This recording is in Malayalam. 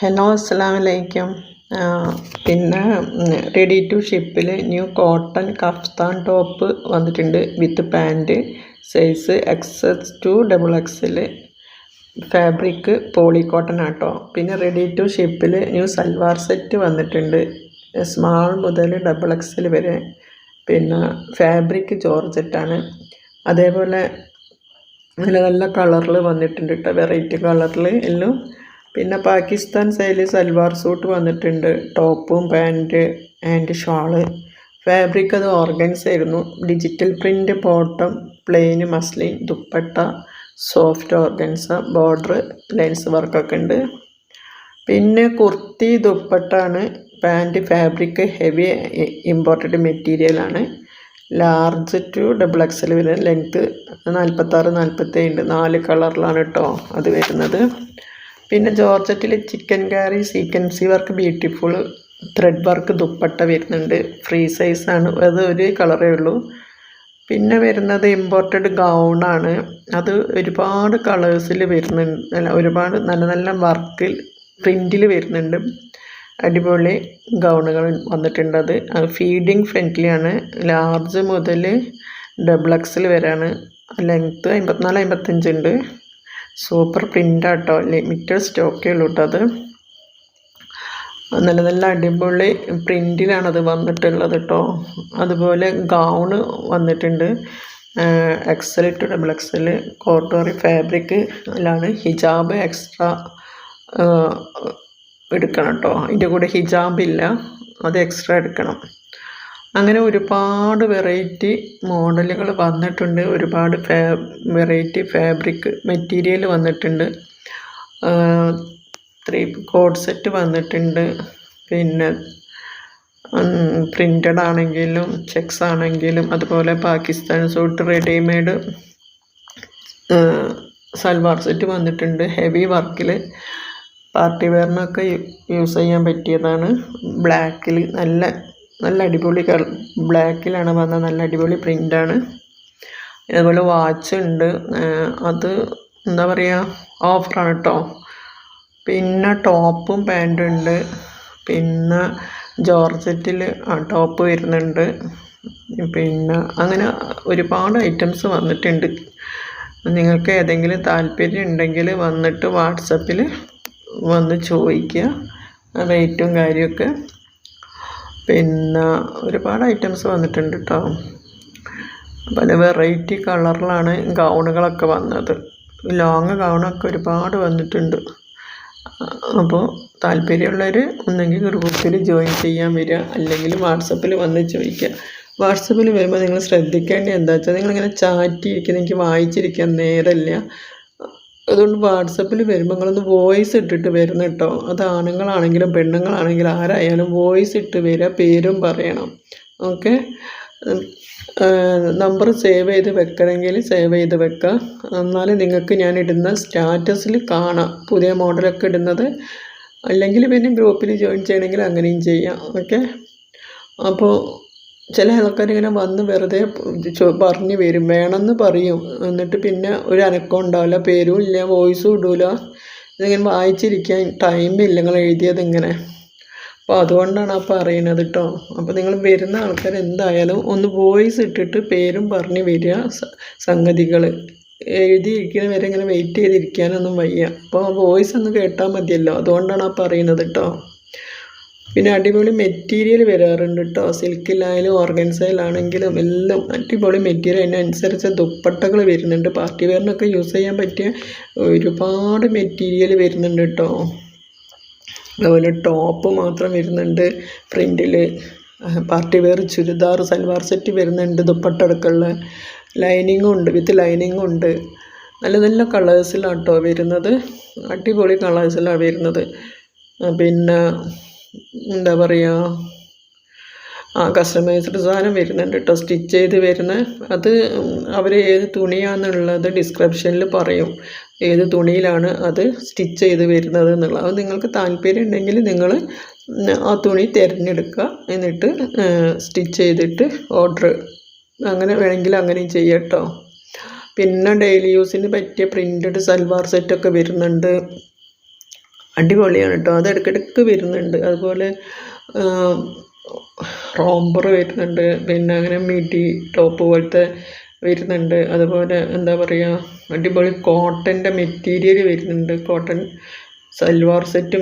ഹലോ അസ്സലാമു അലൈക്കും പിന്നെ റെഡി ടു ഷിപ്പിൽ ന്യൂ കോട്ടൺ കഫ്താൻ ടോപ്പ് വന്നിട്ടുണ്ട് with pant size X S to double എക്സിൽ ഫാബ്രിക് പോളി കോട്ടൺ ആട്ടോ. പിന്നെ റെഡി ടു ഷിപ്പിൽ ന്യൂ സൽവാർ സെറ്റ് വന്നിട്ടുണ്ട് സ്മാൾ മുതൽ ഡബിൾ എക്സൽ വരെ. പിന്നെ ഫാബ്രിക് ജോർജറ്റാണ് അതേപോലെ നല്ല നല്ല കളറിൽ വന്നിട്ടുണ്ട് കേട്ടോ വെറൈറ്റി കളറിൽ എല്ലാം പിന്നെ പാകിസ്ഥാൻ സ്റ്റൈൽ സൽവാർ സൂട്ട് വന്നിട്ടുണ്ട്. ടോപ്പും പാന്റ് ആൻഡ് ഷാൾ. ഫാബ്രിക് അത് ഓർഗൻസ് ആയിരുന്നു. Digital print bottom plain muslin dupatta soft organza border lines വർക്കൊക്കെ ഉണ്ട്. പിന്നെ കുർത്തി ദുപ്പട്ടാണ് പാന്റ് ഫാബ്രിക് ഹെവി ഇമ്പോർട്ടഡ് മെറ്റീരിയലാണ് ലാർജ് ടു ഡബിൾ എക്സൽ വരുന്ന ലെങ്ത്ത് നാൽപ്പത്താറ് നാൽപ്പത്തേഴ് ഉണ്ട്. നാല് കളറിലാണ് കേട്ടോ അത് വരുന്നത്. പിന്നെ ജോർജറ്റിൽ chikankari sequence work beautiful thread work dupatta വരുന്നുണ്ട്. ഫ്രീ സൈസാണ് അത് ഒരു കളറേ ഉള്ളൂ. പിന്നെ വരുന്നത് ഇമ്പോർട്ടഡ് ഗൗണാണ് അത് ഒരുപാട് കളേഴ്സിൽ വരുന്നുണ്ട്. അല്ല ഒരുപാട് നല്ല നല്ല വർക്കിൽ പ്രിന്റിൽ വരുന്നുണ്ട്. അടിപൊളി ഗൗണുകൾ വന്നിട്ടുണ്ട് അത്. ഫീഡിങ് ഫ്രണ്ട്ലിയാണ് ലാർജ് മുതൽ ഡബിൾ എക്സിൽ വരെയാണ് ലെങ്ത്ത് അമ്പത്തിനാല് അമ്പത്തഞ്ചുണ്ട് സൂപ്പർ പ്രിന്റാട്ടോ ലിമിറ്റഡ് സ്റ്റോക്കേ ഉള്ളൂ കേട്ടോ അത്. നല്ല നല്ല അടിപൊളി പ്രിന്റിലാണത് വന്നിട്ടുള്ളത് കേട്ടോ അതുപോലെ ഗൗണ് വന്നിട്ടുണ്ട്. എക്സൽ ടു ഡബിൾ എക്സൽ കോട്ടോറി ഫാബ്രിക്കിലാണ് ഹിജാബ് എക്സ്ട്രാ എടുക്കണം കേട്ടോ അതിന്റെ കൂടെ ഹിജാബില്ല അത് എക്സ്ട്രാ എടുക്കണം. അങ്ങനെ ഒരുപാട് വെറൈറ്റി മോഡലുകൾ വന്നിട്ടുണ്ട്. ഒരുപാട് ഫാ വെറൈറ്റി ഫാബ്രിക് മെറ്റീരിയൽ വന്നിട്ടുണ്ട്. ത്രീ കോഡ് സെറ്റ് വന്നിട്ടുണ്ട്. പിന്നെ പ്രിന്റഡ് ആണെങ്കിലും ചെക്സ് ആണെങ്കിലും അതുപോലെ Pakistan suit readymade salwar set വന്നിട്ടുണ്ട്. ഹെവി വർക്കിൽ പാർട്ടി വെയറിനൊക്കെ യൂസ് ചെയ്യാൻ പറ്റിയതാണ്. ബ്ലാക്കിൽ നല്ല നല്ല അടിപൊളി കളർ ബ്ലാക്കിലാണ് വന്ന നല്ല അടിപൊളി പ്രിന്റാണ് അതുപോലെ വാച്ച് ഉണ്ട്. അത് എന്താ പറയുക ഓഫറാണ് കേട്ടോ പിന്നെ ടോപ്പും പാന്റും ഉണ്ട്. പിന്നെ ജോർജറ്റിൽ ടോപ്പ് വരുന്നുണ്ട്. പിന്നെ അങ്ങനെ ഒരുപാട് ഐറ്റംസ് വന്നിട്ടുണ്ട്. നിങ്ങൾക്ക് ഏതെങ്കിലും താല്പര്യം ഉണ്ടെങ്കിൽ വന്നിട്ട് വാട്സപ്പിൽ വന്ന് ചോദിക്കുക. റേറ്റും കാര്യമൊക്കെ പിന്നെ ഒരുപാട് ഐറ്റംസ് വന്നിട്ടുണ്ട് കേട്ടോ പല വെറൈറ്റി കളറിലാണ് ഗൗണുകളൊക്കെ വന്നത്. ലോങ് ഗൗണൊക്കെ ഒരുപാട് വന്നിട്ടുണ്ട്. അപ്പോൾ താല്പര്യമുള്ളവർ ഒന്നെങ്കിൽ ഗ്രൂപ്പിൽ ജോയിൻ ചെയ്യാൻ വരിക. അല്ലെങ്കിൽ വാട്സപ്പിൽ വന്ന് ചോദിക്കുക. വാട്സപ്പിൽ വരുമ്പോൾ നിങ്ങൾ ശ്രദ്ധിക്കേണ്ടത് എന്താ വെച്ചാൽ നിങ്ങളിങ്ങനെ ചാറ്റ് ഇരിക്കുന്ന. എനിക്ക് വായിച്ചിരിക്കാൻ നേരമില്ല. അതുകൊണ്ട് വാട്സപ്പിൽ വരുമ്പോൾ നിങ്ങളൊന്ന് വോയിസ് ഇട്ടിട്ട് വരണം കേട്ടോ അത് ആണുങ്ങളാണെങ്കിലും പെണ്ണുങ്ങളാണെങ്കിലും ആരായാലും വോയിസ് ഇട്ട് വരിക പേരും പറയണം. ഓക്കെ നമ്പർ സേവ് ചെയ്ത് വെക്കണമെങ്കിൽ സേവ് ചെയ്ത് വെക്കുക എന്നാലും നിങ്ങൾക്ക് ഞാൻ ഇടുന്ന സ്റ്റാറ്റസിൽ കാണാം. പുതിയ മോഡലൊക്കെ ഇടുന്നത്. അല്ലെങ്കിൽ പിന്നെ ഗ്രൂപ്പിൽ ജോയിൻ ചെയ്യണമെങ്കിൽ അങ്ങനെയും ചെയ്യാം. ഓക്കെ അപ്പോൾ ചില ആൾക്കാരിങ്ങനെ വന്ന് വെറുതെ പറഞ്ഞു വരും. വേണമെന്ന് പറയും. എന്നിട്ട് പിന്നെ ഒരു അനക്കം ഉണ്ടാവില്ല. പേരും ഇല്ല. വോയിസും ഇടില്ല ഇതിങ്ങനെ വായിച്ചിരിക്കാൻ ടൈമില്ല നിങ്ങൾ എഴുതിയത് ഇങ്ങനെ. അപ്പോൾ അതുകൊണ്ടാണ് ആ പറയണത് കേട്ടോ അപ്പോൾ നിങ്ങൾ വരുന്ന ആൾക്കാർ എന്തായാലും ഒന്ന് വോയിസ് ഇട്ടിട്ട് പേരും പറഞ്ഞ് വരിക. സംഗതികൾ എഴുതിയിരിക്കുന്ന വരെ ഇങ്ങനെ വെയിറ്റ് ചെയ്തിരിക്കാനൊന്നും വയ്യ. അപ്പോൾ ആ വോയിസ് ഒന്ന് കേട്ടാൽ മതിയല്ലോ. അതുകൊണ്ടാണ് ആ പറയുന്നത് കേട്ടോ പിന്നെ അടിപൊളി മെറ്റീരിയൽ വരാറുണ്ട് കേട്ടോ സിൽക്കിലായാലും ഓർഗൻസയിലാണെങ്കിലും എല്ലാം അടിപൊളി മെറ്റീരിയൽ. അതിനനുസരിച്ച് ദുപ്പട്ടകൾ വരുന്നുണ്ട്. പാർട്ടി വെയറിനൊക്കെ യൂസ് ചെയ്യാൻ പറ്റിയ ഒരുപാട് മെറ്റീരിയൽ വരുന്നുണ്ട് കേട്ടോ അതുപോലെ ടോപ്പ് മാത്രം വരുന്നുണ്ട് പ്രിന്റിൽ party wear churidar salwar set വരുന്നുണ്ട് ദുപ്പട്ട അടക്കമുള്ള ലൈനിങ്ങും ഉണ്ട് വിത്ത് ലൈനിങ്ങും ഉണ്ട്. നല്ല നല്ല കളേഴ്സിലാണ് കേട്ടോ വരുന്നത്. അടിപൊളി കളേഴ്സിലാണ് വരുന്നത്. പിന്നെ എന്താ പറയുക ആ കസ്റ്റമൈസ്ഡ് സാധനം വരുന്നുണ്ട് കേട്ടോ സ്റ്റിച്ച് ചെയ്ത് വരുന്ന. അത് അവർ ഏത് തുണിയാണെന്നുള്ളത് ഡിസ്ക്രിപ്ഷനിൽ പറയും. ഏത് തുണിയിലാണ് അത് സ്റ്റിച്ച് ചെയ്ത് വരുന്നത് എന്നുള്ളത്. അത് നിങ്ങൾക്ക് താല്പര്യം ഉണ്ടെങ്കിൽ നിങ്ങൾ ആ തുണി തിരഞ്ഞെടുക്കുക. എന്നിട്ട് സ്റ്റിച്ച് ചെയ്തിട്ട് ഓർഡർ അങ്ങനെ വേണമെങ്കിൽ അങ്ങനെയും ചെയ്യാം കേട്ടോ പിന്നെ ഡെയിലി യൂസിന് പറ്റിയ പ്രിന്റഡ് സൽവാർ സെറ്റൊക്കെ വരുന്നുണ്ട്. അടിപൊളിയാണ് കേട്ടോ. അത് ഇടയ്ക്കിടയ്ക്ക് വരുന്നുണ്ട്. അതുപോലെ റോംബർ വരുന്നുണ്ട്. പിന്നെ അങ്ങനെ മിഡി ടോപ്പ് പോലത്തെ വരുന്നുണ്ട്. അതുപോലെ എന്താ പറയുക അടിപൊളി കോട്ടന്റെ മെറ്റീരിയൽ വരുന്നുണ്ട്. കോട്ടൺ സൽവാർ സെറ്റും